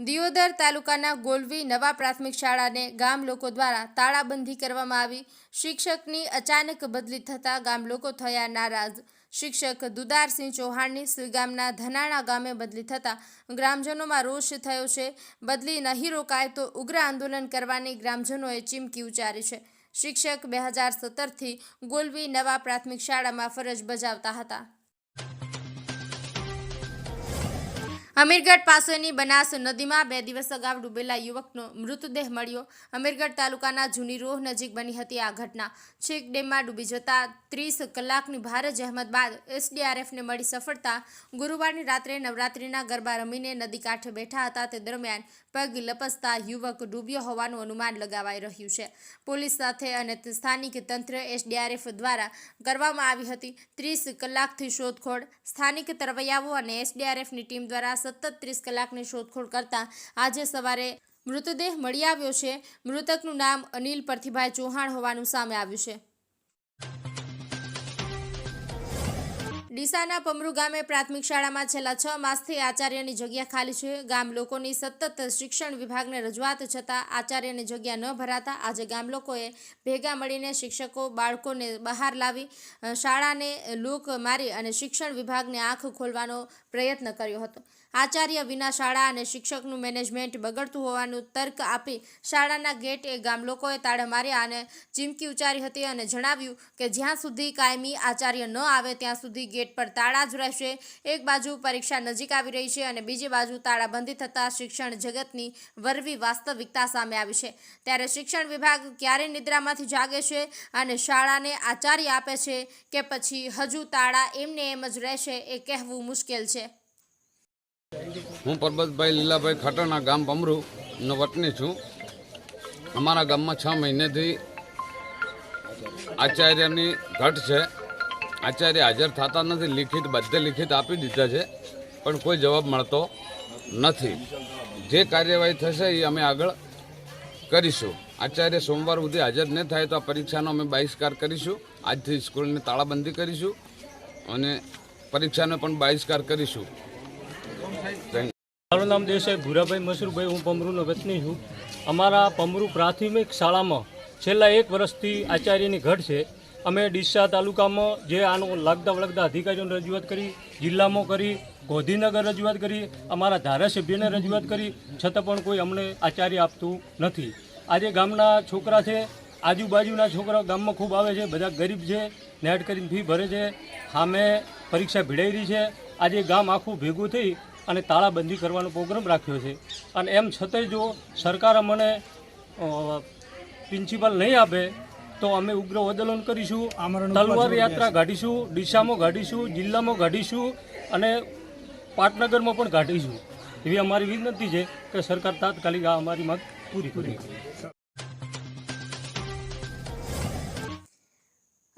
દિયોદર તાલુકાના ગોલવી નવા પ્રાથમિક શાળાને ગામ લોકો દ્વારા તાળાબંધી કરવામાં આવી. શિક્ષકની અચાનક બદલી થતાં ગામ લોકો થયા નારાજ. શિક્ષક દુદારસિંહ ચૌહાણની સુઈગામના ધનાણા ગામે બદલી થતાં ગ્રામજનોમાં રોષ થયો છે. બદલી નહીં રોકાય તો ઉગ્ર આંદોલન કરવાની ગ્રામજનોએ ચીમકી ઉચ્ચારી છે. શિક્ષક બે હજાર સત્તરથી ગોલવી નવા પ્રાથમિક શાળામાં ફરજ બજાવતા હતા. અમીરગઢ પાસેની બનાસ નદીમાં બે દિવસ અગાઉ ડૂબેલા યુવકનો મૃતદેહ મળ્યો. અમીરગઢ તાલુકાના જૂની રોહ નજીક બની હતી આ ઘટના. છેક ડેમમાં ડૂબી જતા ત્રીસ કલાકની ભારે જહેમત બાદ એસડીઆરએફને મળી સફળતા. ગુરુવારની રાત્રે નવરાત્રિના ગરબા રમીને નદી કાંઠે બેઠા હતા. તે દરમિયાન પગ લપસતા યુવક ડૂબ્યો હોવાનું અનુમાન લગાવાઈ રહ્યું છે. પોલીસ સાથે અને સ્થાનિક તંત્ર એસડીઆરએફ દ્વારા કરવામાં આવી હતી. ત્રીસ કલાકથી શોધખોળ. સ્થાનિક તરવૈયાઓ અને એસડીઆરએફની ટીમ દ્વારા સતત ત્રીસ કલાકની શોધખોળ કરતા આજે સવારે મૃતદેહ મળી આવ્યો છે. મૃતકનું નામ અનિલ પરથીભાઈ ચૌહાણ હોવાનું સામે આવ્યું છે. ડીસાના પમરુ ગામે પ્રાથમિક શાળામાં છેલ્લા છ માસથી આચાર્યની જગ્યા ખાલી છે. ગામ લોકોની સતત શિક્ષણ વિભાગને રજૂઆત છતાં આચાર્યની જગ્યા ન ભરાતા આજે ગામ લોકોએ ભેગા મળીને શિક્ષકો, બાળકોને બહાર લાવી શાળાને લૂક મારી અને શિક્ષણ વિભાગને આંખ ખોલવાનો પ્રયત્ન કર્યો હતો. આચાર્ય વિના શાળા અને શિક્ષકનું મેનેજમેન્ટ બગડતું હોવાનું તર્ક આપી શાળાના ગેટ એ ગામ લોકોએ તાળા માર્યા અને ચીમકી ઉચ્ચારી હતી અને જણાવ્યું કે જ્યાં સુધી કાયમી આચાર્ય ન આવે, ત્યાં સુધી ગેટ પર તાળા જ રહેશે. એક બાજુ પરીક્ષા નજીક આવી રહી છે અને બીજી બાજુ તાળાબંધી થતાં શિક્ષણ જગતની વરવી વાસ્તવિકતા સામે આવી છે. ત્યારે શિક્ષણ વિભાગ ક્યારે નિદ્રામાંથી જાગે છે અને શાળાને આચાર્ય આપે છે કે પછી હજુ તાળા એમને એમ જ રહેશે એ કહેવું મુશ્કેલ છે. હું પરબતભાઈ લીલાભાઈ ખટરના ગામ પમરુ નો વતની છું. અમારા ગામમાં છ મહિનેથી આચાર્યની ઘટ છે. આચાર્ય હાજર થતા નથી, લિખિત બધે લિખિત આપી દીધા છે, પણ કોઈ જવાબ મળતો નથી. જે કાર્યવાહી થશે એ અમે આગળ કરીશું. આચાર્ય સોમવાર સુધી હાજર ન થાય તો આ પરીક્ષાનો અમે બહિષ્કાર કરીશું. આજથી સ્કૂલની તાળાબંધી કરીશું અને પરીક્ષાનો પણ બહિષ્કાર કરીશું. મારું નામ દેસાઈ ભૂરાભાઈ મસરૂભાઈ, હું પમરૂનો વતની છું. અમારા પમરૂ પ્રાથમિક શાળામાં છેલ્લા એક વર્ષથી આચાર્યની ઘટ છે. અમે ડીસા તાલુકામાં જે આનો લાગતા વળગતા અધિકારીઓને રજૂઆત કરી, જિલ્લામાં કરી, ગોધીનગર રજૂઆત કરી, અમારા ધારાસભ્યને રજૂઆત કરી, છતાં પણ કોઈ અમને આચાર્ય આપતું નથી. આજે ગામના છોકરા છે, આજુબાજુના છોકરાઓ ગામમાં ખૂબ આવે છે, બધા ગરીબ છે, નેટ કરીને ફી ભરે છે. સામે પરીક્ષા ભીડાઈ રહી છે. આજે ગામ આખું ભેગું થઈ અને તાળાબંધી કરવાનો પ્રોગ્રામ રાખ્યો છે. અને એમ છતાંય જો સરકાર અમને પ્રિન્સિપલ નહીં આપે તો અમે ઉગ્ર આંદોલન કરીશું. તલવાર યાત્રા કાઢીશું ડીસામાં કાઢીશું જિલ્લામાં કાઢીશું અને પાટનગરમાં પણ કાઢીશું. એવી અમારી વિનંતી છે કે સરકાર તાત્કાલિક આ અમારી માંગ પૂરી કરે.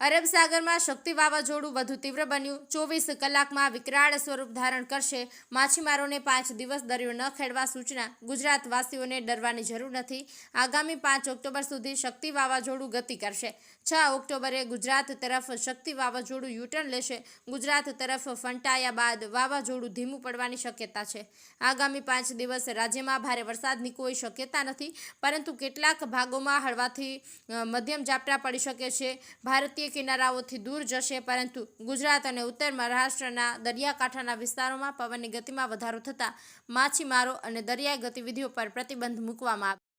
અરબ સાગરમાં શક્તિ વાવાઝોડું વધુ તીવ્ર બન્યું. ચોવીસ કલાકમાં વિકરાળ સ્વરૂપ ધારણ કરશે. માછીમારોને પાંચ દિવસ દરિયો ન ખેડવા સૂચના ગુજરાતવાસીઓને ડરવાની જરૂર નથી. આગામી પાંચ ઓક્ટોબર સુધી શક્તિ વાવાઝોડું ગતિ કરશે. છ ઓક્ટોબરે ગુજરાત તરફ શક્તિ વાવાઝોડું યુટર્ન લેશે. ગુજરાત તરફ ફંટાયા બાદ વાવાઝોડું ધીમું પડવાની શક્યતા છે. આગામી પાંચ દિવસ રાજ્યમાં ભારે વરસાદની કોઈ શક્યતા નથી, પરંતુ કેટલાક ભાગોમાં હળવાથી મધ્યમ ઝાપટા પડી શકે છે. ભારતીય કિનારાઓથી દૂર જશે, પરંતુ ગુજરાત અને ઉત્તર મહારાષ્ટ્રના દરિયાકાંઠાના વિસ્તારોમાં પવનની ગતિમાં વધારો થતાં માછીમારો અને દરિયાઈ ગતિવિધિઓ પર પ્રતિબંધ મૂકવામાં આવ્યો.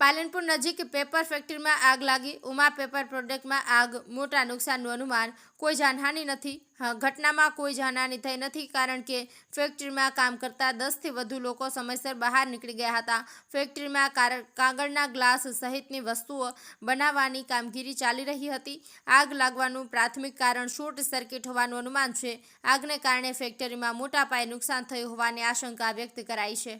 પાલનપુર નજીક પેપર ફેક્ટરીમાં આગ લાગી. ઉમા પેપર પ્રોડક્ટમાં આગ. મોટા નુકસાનનું અનુમાન. કોઈ જાનહાનિ નથી. ઘટનામાં કોઈ જાનહાનિ થઈ નથી કારણ કે ફેક્ટરીમાં કામ કરતા દસથી વધુ લોકો સમયસર બહાર નીકળી ગયા હતા. ફેક્ટરીમાં કાગળના ગ્લાસ સહિતની વસ્તુઓ બનાવવાની કામગીરી ચાલી રહી હતી. આગ લાગવાનું પ્રાથમિક કારણ શોર્ટ સર્કિટ હોવાનું અનુમાન છે. આગને કારણે ફેક્ટરીમાં મોટા પાયે નુકસાન થયું હોવાની આશંકા વ્યક્ત કરાઈ છે.